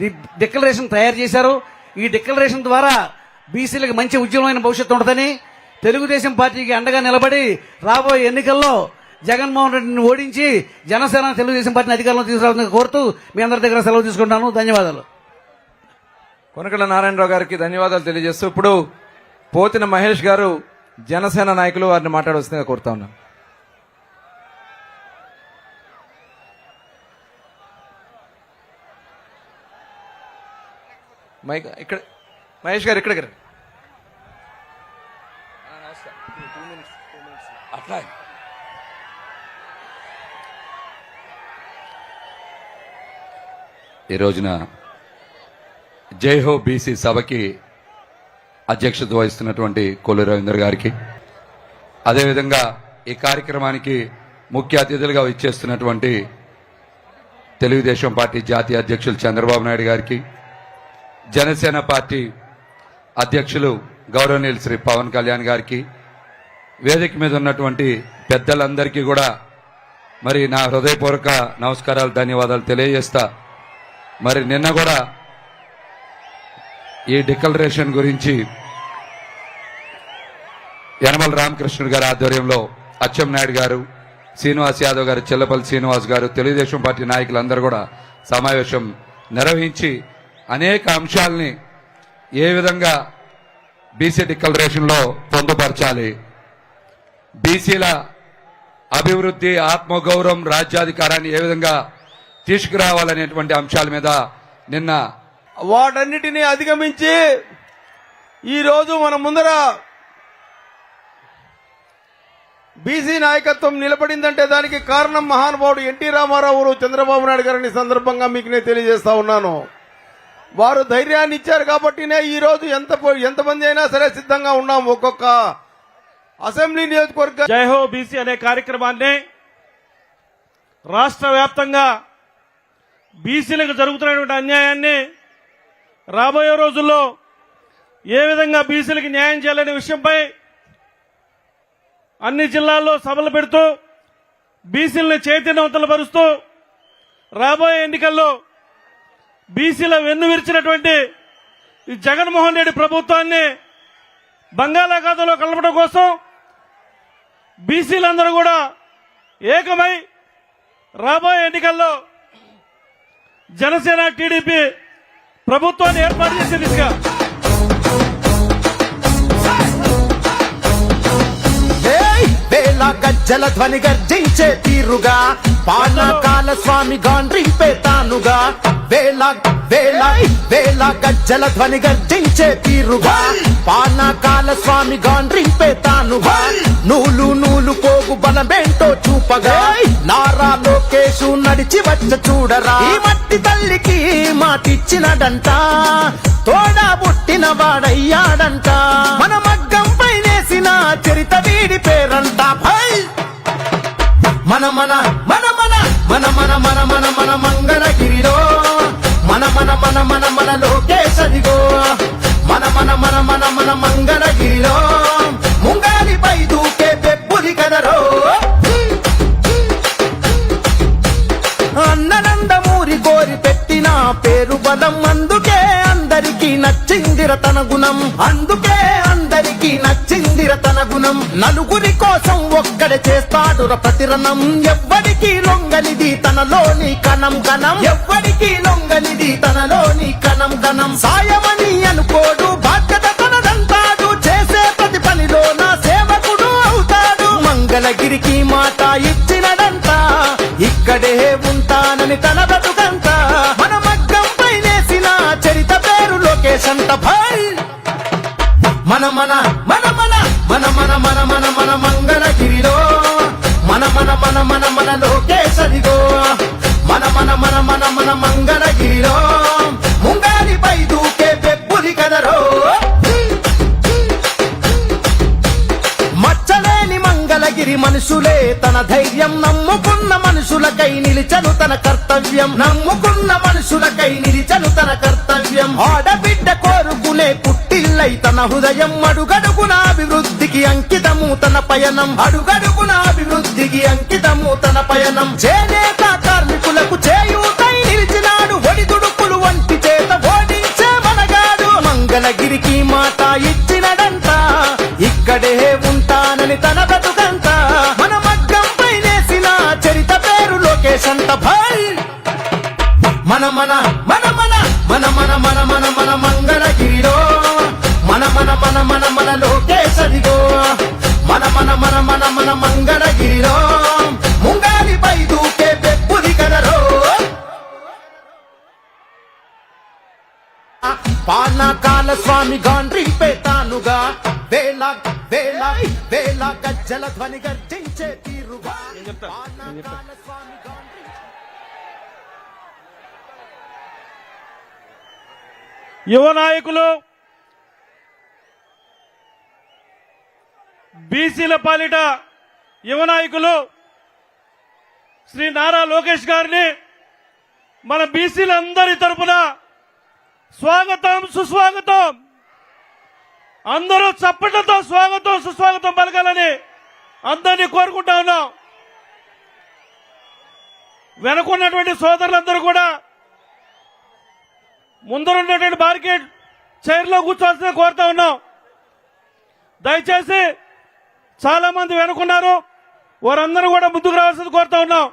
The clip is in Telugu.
ఈ డిక్లరేషన్ తయారు చేశారు. ఈ డిక్లరేషన్ ద్వారా బీసీలకు మంచి ఉజ్వలమైన భవిష్యత్తు ఉంటుందని తెలుగుదేశం పార్టీకి అండగా నిలబడి రాబోయే ఎన్నికల్లో జగన్మోహన్ రెడ్డిని ఓడించి జనసేన తెలుగుదేశం పార్టీని అధికారంలో తీసుకురావాలని కోరుతూ మీ అందరి దగ్గర సెలవు తీసుకుంటాను. ధన్యవాదాలు. కొనకళ్ళ నారాయణరావు గారికి ధన్యవాదాలు తెలియజేస్తూ ఇప్పుడు పోతిన మహేష్ గారు జనసేన నాయకులు వారిని మాట్లాడవలసిందిగా కోరుతా ఉన్నాను. మైక్ ఇక్కడ మహేష్ గారు ఇక్కడికి రండి. అట్లా ఈ రోజున జై హో బీసీ సభకి అధ్యక్షత వహిస్తున్నటువంటి కొల్లు రవీంద్ర గారికి అదేవిధంగా ఈ కార్యక్రమానికి ముఖ్య అతిథులుగా ఇచ్చేస్తున్నటువంటి తెలుగుదేశం పార్టీ జాతీయ అధ్యక్షులు చంద్రబాబు నాయుడు గారికి జనసేన పార్టీ అధ్యక్షులు గౌరవనీయులు శ్రీ పవన్ కళ్యాణ్ గారికి వేదిక మీద ఉన్నటువంటి పెద్దలందరికీ కూడా మరి నా హృదయపూర్వక నమస్కారాలు ధన్యవాదాలు తెలియజేస్తా. మరి నిన్న కూడా ఈ డిక్లరేషన్ గురించి యనమల రామకృష్ణుడు గారి ఆధ్వర్యంలో అచ్చెం నాయుడు గారు శ్రీనివాస్ యాదవ్ గారు చెల్లపల్లి శ్రీనివాస్ గారు తెలుగుదేశం పార్టీ నాయకులందరూ కూడా సమావేశం నిర్వహించి అనేక అంశాలని ఏ విధంగా బీసీ డిక్లరేషన్లో పొందుపరచాలి? బీసీల అభివృద్ధి ఆత్మగౌరవం రాజ్యాధికారాన్ని ఏ విధంగా తీసుకురావాలనేటువంటి అంశాల మీద నిన్న వాటన్నిటినీ అధిగమించి ఈరోజు మన ముందర బీసీ నాయకత్వం నిలబడిందంటే దానికి కారణం మహానుభావుడు ఎన్టీ రామారావు చంద్రబాబు నాయుడు గారిని సందర్భంగా మీకు నేను తెలియజేస్తా ఉన్నాను. వారు ధైర్యాన్ని ఇచ్చారు కాబట్టినే ఈ రోజు ఎంత ఎంతమంది అయినా సరే సిద్ధంగా ఉన్నాం ఒక్కొక్క అసెంబ్లీ నియోజకవర్గ జైహో బీసీ అనే కార్యక్రమాన్ని రాష్ట్ర వ్యాప్తంగా బీసీలకు జరుగుతున్నటువంటి అన్యాయాన్ని రాబోయే రోజుల్లో ఏ విధంగా బీసీలకు న్యాయం చేయాలనే విషయంపై అన్ని జిల్లాల్లో సభలు పెడుతూ బీసీలను చైతన్యవంతులపరుస్తూ రాబోయే ఎన్నికల్లో బీసీల వెన్ను విరిచినటువంటి ఈ జగన్మోహన్ రెడ్డి ప్రభుత్వాన్ని బంగాళాఖాతంలో కలపడం కోసం బీసీలందరూ కూడా ఏకమై రాబోయే ఎన్నికల్లో జనసేన టీడీపీ ప్రభుత్వాన్ని ఏర్పాటు చేసే దిశగా ఏయ్! గజ్జల ధ్వని గర్జించే తీరుగా పాలకాల స్వామి గాండ్రింపే తానుగా వేల వేల వేల గజ్జల ధ్వని గర్జించే తీరుగా. పానకాల స్వామి గాండ్రింపే తానుగా నూలు నూలు పోగు బలమేంటో చూపగా. నారా లోకేశు నడిచి వచ్చ చూడరా. ఈ మట్టి తల్లికి మాటిచ్చినడంట తోడా పుట్టిన వాడయ్యాడంట. మన మగ్గం పైనేసిన చరిత వీడి పేరంట. భై మన మన పదం అందుకే అందరికీ నచ్చిందిర తన గుణం. అందుకే అందరికీ నచ్చిందిర తన గుణం. నలుగురి కోసం ఒక్కడే చేస్తాడు ప్రతిరణం. ఎవ్వడికి లొంగనిది తనలోని కణం కణం ఎవ్వడికి లొంగనిది తనలోని కణం కణం సాయమని అనుకోడు బాధ్యత తనదంటాడు చేసే ప్రతి పనిలో నా సేవకుడు అవుతాడు. మంగళగిరికి లోకేష్ భాయ్ మన మన మన మన మన మన మన మన మన మంగళగిరిలో మన మన మన మన మన లోకే అదిగో మన మన మన మన మన మంగళగిరిలో ముంగారిపై దూకే పెప్పుది కదరో మచ్చలేని మంగళగిరి మనుషులే తన ధైర్యం నమ్ముకున్న మనుషులకై నిలిచను తన కర్తవ్యం. నమ్ముకున్న మనుషులకై నిలిచను తన కర్తవ్యం. ఆడబిడ్డ కోరుకునే పుట్టిల్లై తన హృదయం అడుగడుగున అభివృద్ధికి అంకితము తన పయనం. అడుగడుగున అభివృద్ధికి అంకితము తన పయనం. చేనేత కార్మికులకు చేయూతై నిలిచినాడు ఒడిదుడుకులు వంటి చేత ఓడించే మనగాడు. మంగళగిరికి మాట ఇచ్చినడంట ఇక్కడే మన మన మన మన మన మన మన మంగళగిరిలో. మన మన మన మన మన లోకేశదిగో. మన మన మన మన మన మంగళగిరిలో. ముంగాలిపై దూకే పెప్పుది కదరో. పానకాల స్వామి గాండ్రి పేతానుగా వేల వేల వేల గజ్జల ధ్వని గర్జించే తీరుగా. పానకాల స్వామి గాండ్రి యువ నాయకులు బీసీల పాలిట యువ నాయకులు శ్రీ నారా లోకేష్ గారిని మన బీసీలందరి తరపున స్వాగతం సుస్వాగతం. అందరూ చప్పట్లతో స్వాగతం సుస్వాగతం పలకాలని అందరినీ కోరుకుంటా ఉన్నాం. వెనకున్నటువంటి సోదరులందరూ కూడా ముందరున్నటువంటి మార్కెట్ చైర్లో కూర్చోవాల్సిన కోరుతా ఉన్నాం. దయచేసి చాలా మంది వెనుకున్నారు. వారందరూ కూడా ముందుకు రావాల్సింది కోరుతా ఉన్నాం.